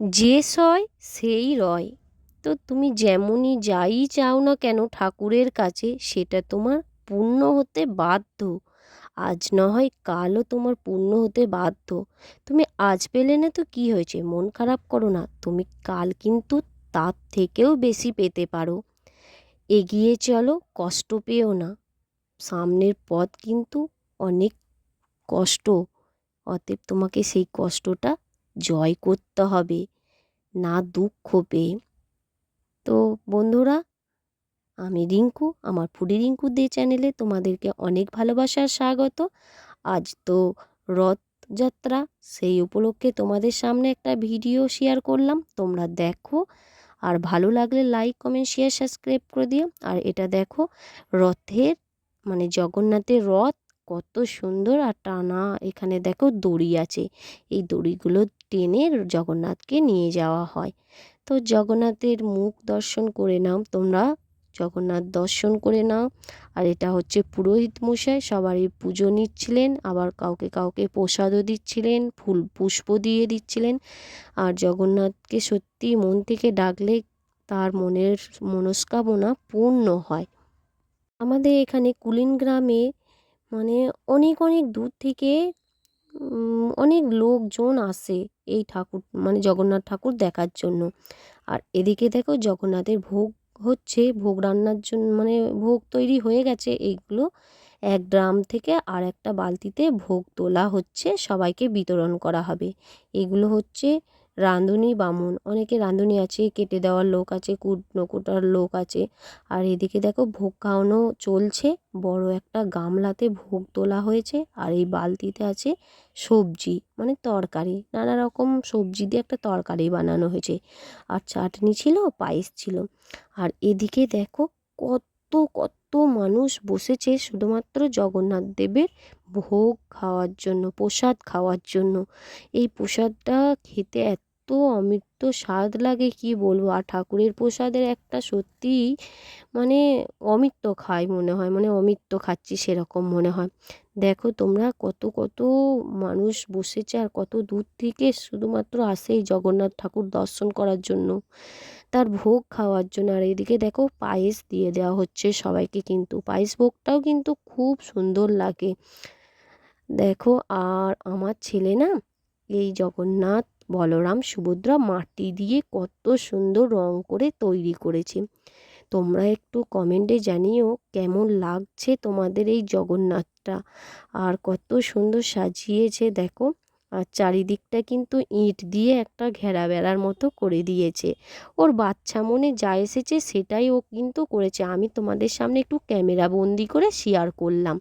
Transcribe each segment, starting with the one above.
যে সয় সেই রয়। তো তুমি যেমনই যাই চাও না কেন ঠাকুরের কাছে, সেটা তোমার পূর্ণ হতে বাধ্য। আজ না হয় কালও তোমার পূর্ণ হতে বাধ্য। তুমি আজ পেলে না তো কী হয়েছে? মন খারাপ করো না। তুমি কাল কিন্তু তার থেকেও বেশি পেতে পারো। এগিয়ে চলো, কষ্ট পেও না। সামনের পথ কিন্তু অনেক কষ্ট। অতএব তোমাকে সেই কষ্টটা জয় করতে হবে, না দুঃখ পেয়ে। তো বন্ধুরা, আমি রিঙ্কু, আমার ফুডি রিঙ্কু দে চ্যানেলে তোমাদেরকে অনেক ভালোবাসার স্বাগত। আজ তো রথযাত্রা, সেই উপলক্ষে তোমাদের সামনে একটা ভিডিও শেয়ার করলাম, তোমরা দেখো। আর ভালো লাগলে লাইক, কমেন্ট, শেয়ার, সাবস্ক্রাইব করে দিও। আর এটা দেখো, রথের মানে জগন্নাথের রথ কত সুন্দর আর টানা এখানে দেখো দড়ি আছে। এই দড়িগুলো টেনে জগন্নাথকে নিয়ে যাওয়া হয়। তো জগন্নাথের মুখ দর্শন করে নাও তোমরা। জগন্নাথ দর্শন করে নাও। আর এটা হচ্ছে পুরোহিত মশাই, সবারই পুজো নিচ্ছিলেন, আবার কাউকে কাউকে প্রসাদও দিচ্ছিলেন, ফুল পুষ্প দিয়ে দিচ্ছিলেন। আর জগন্নাথকে সত্যি মন থেকে ডাকলে তার মনের মনস্কামনা পূর্ণ হয়। আমাদের এখানে কুলিন গ্রামে মানে অনেক অনেক দূর থেকে অনেক লোকজন আসে এই ঠাকুর মানে জগন্নাথ ঠাকুর দেখার জন্য। আর এদিকে দেখো জগন্নাথের ভোগ হচ্ছে, ভোগ রান্নার জন্য মানে ভোগ তৈরি হয়ে গেছে এইগুলো। এক ড্রাম থেকে আর একটা বালতিতে ভোগ তোলা হচ্ছে, সবাইকে বিতরণ করা হবে। এগুলো হচ্ছে রাঁধুনি বামুন। অনেকে রাঁধুনি আছে, কেটে দেওয়ার লোক আছে, কুটনো কুটার লোক আছে। আর এদিকে দেখো ভোগ খাওয়ানো চলছে। বড় একটা গামলাতে ভোগ তোলা হয়েছে। আর এই বালতিতে আছে সবজি মানে তরকারি। নানা রকম সবজি দিয়ে একটা তরকারি বানানো হয়েছে। আর চাটনি ছিল, পায়েস ছিল। আর এদিকে দেখো কত কত মানুষ বসেছে শুধুমাত্র জগন্নাথ দেবের ভোগ খাওয়ার জন্য, প্রসাদ খাওয়ার জন্য। এই প্রসাদটা খেতে এত অমৃত স্বাদ লাগে, কি বলব? আর ঠাকুরের প্রসাদের একটা সত্যিই মানে অমৃত খাই মনে হয় মানে অমৃত খাচ্ছি সেরকম মনে হয়। দেখো তোমরা কত কত মানুষ বসেছে আর কত দূর থেকে শুধুমাত্র আসে এই জগন্নাথ ঠাকুর দর্শন করার জন্য। তার ভোগ খাওয়ার জন্য। আর এদিকে দেখো পায়েস দিয়ে দেওয়া হচ্ছে সবাইকে কিন্তু। পায়েস ভোগটাও কিন্তু খুব সুন্দর লাগে। দেখো আর আমার ছেলে না এই জগন্নাথ বলরাম সুভদ্রা মাটি দিয়ে কত সুন্দর রং করে তৈরি করেছে। তোমরা একটু কমেন্টে জানিও কেমন লাগছে তোমাদের এই জগন্নাথটা আর কত সুন্দর সাজিয়েছে দেখো। আর চারিদিকটা কিন্তু ইট দিয়ে একটা ঘেরা বেড়ার মতো করে দিয়েছে। ওর বাচ্চা মনে যা এসেছে সেটাই ও কিন্তু করেছে। আমি তোমাদের সামনে একটু ক্যামেরা বন্দি করে শেয়ার করলাম।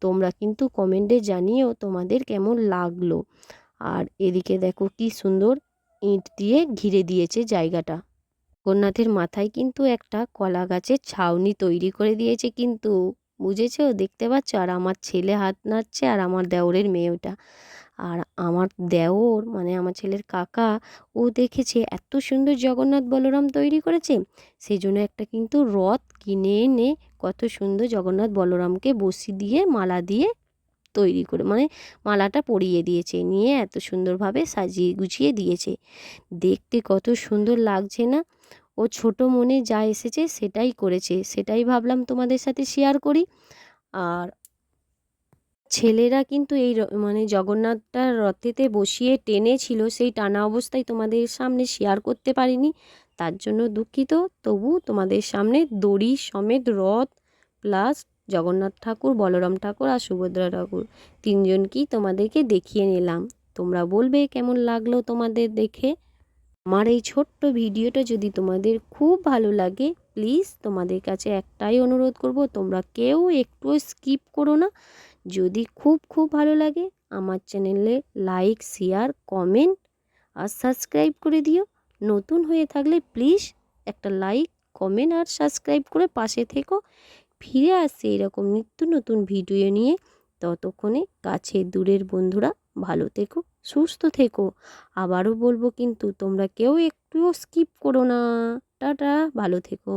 তোমরা কিন্তু কমেন্টে জানিও তোমাদের কেমন লাগল। আর এদিকে দেখো কি সুন্দর ইট দিয়ে ঘিরে দিয়েছে জায়গাটা। জগন্নাথের মাথায় কিন্তু একটা কলা গাছের ছাউনি তৈরি করে দিয়েছে কিন্তু, বুঝেছ? দেখতে পাচ্ছ? আর আমার ছেলে হাত নাড়ছে আর আমার দেওরের মেয়েটা আর আমার দেওর মানে আমার ছেলের কাকা, ও দেখেছে এত সুন্দর জগন্নাথ বলরাম তৈরি করেছে। সেই জন্য একটা কিন্তু রথ কিনে এনে কত সুন্দর জগন্নাথ বলরামকে বসি দিয়ে, মালা দিয়ে তৈরি করে মানে মালাটা পরিয়ে দিয়েছে, নিয়ে এত সুন্দরভাবে সাজিয়ে গুছিয়ে দিয়েছে। দেখতে কত সুন্দর লাগছে না? ও ছোট মনে যা এসেছে সেটাই করেছে, সেটাই ভাবলাম তোমাদের সাথে শেয়ার করি। আর ছেলেরা কিন্তু এই মানে জগন্নাথটা রথেতে বসিয়ে টেনেছিল, সেই টানা অবস্থায় তোমাদের সামনে শেয়ার করতে পারিনি। তার জন্য দুঃখিত। তবু তোমাদের সামনে দড়ি সমেত রথ প্লাস জগন্নাথ ঠাকুর, বলরাম ঠাকুর আর সুভদ্রা ঠাকুর। তিনজনকেই তোমাদেরকে দেখিয়ে নিলাম। তোমরা বলবে কেমন লাগল তোমাদের দেখে। আমার এই ছোট্ট ভিডিওটা যদি তোমাদের খুব ভালো লাগে প্লিজ তোমাদের কাছে একটাই অনুরোধ করব, তোমরা কেউ একটু স্কিপ করো না। যদি খুব খুব ভালো লাগে, আমার চ্যানেলে লাইক শেয়ার কমেন্ট আর সাবস্ক্রাইব করে দিও। নতুন হয়ে থাকলে প্লিজ একটা লাইক কমেন্ট আর সাবস্ক্রাইব করে পাশে থেকো। ফিরে আসছে এরকম নিত্য নতুন ভিডিও নিয়ে। ততক্ষণে কাছে দূরের বন্ধুরা ভালো থেকো, সুস্থ থেকো। আবারও বলব কিন্তু তোমরা কেউ একটুও স্কিপ করো না। টাটা, ভালো থেকো।